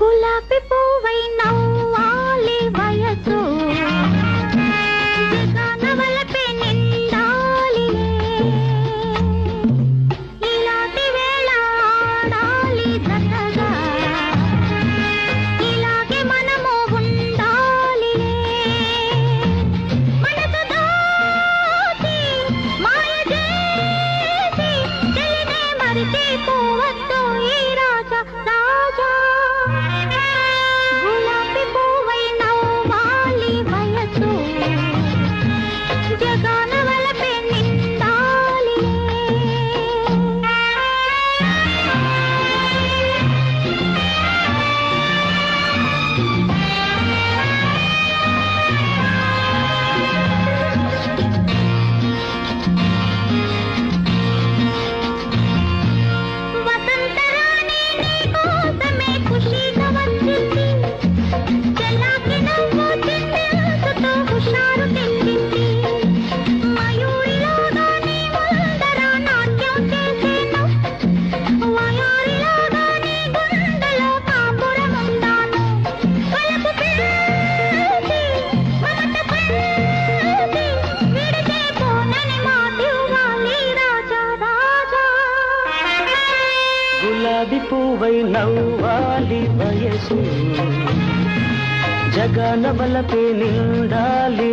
గులాబీ పువ్వై నవ్వాలి గులాబీ పూవై నవ్వాలి వయసు. జగన వలపే నిండాలి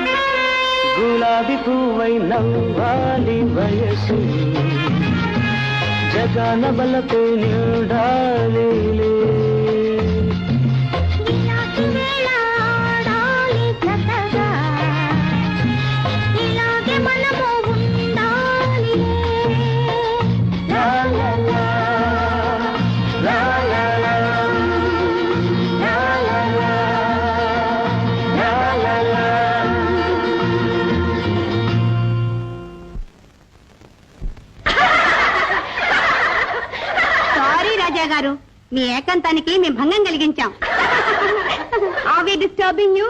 గులాబీ పువ్వై నవ్వాలి వయసు. జగన బలపై నిండాలి మీ ఏకాంతానికి మేము భంగం కలిగించాం. Are we disturbing you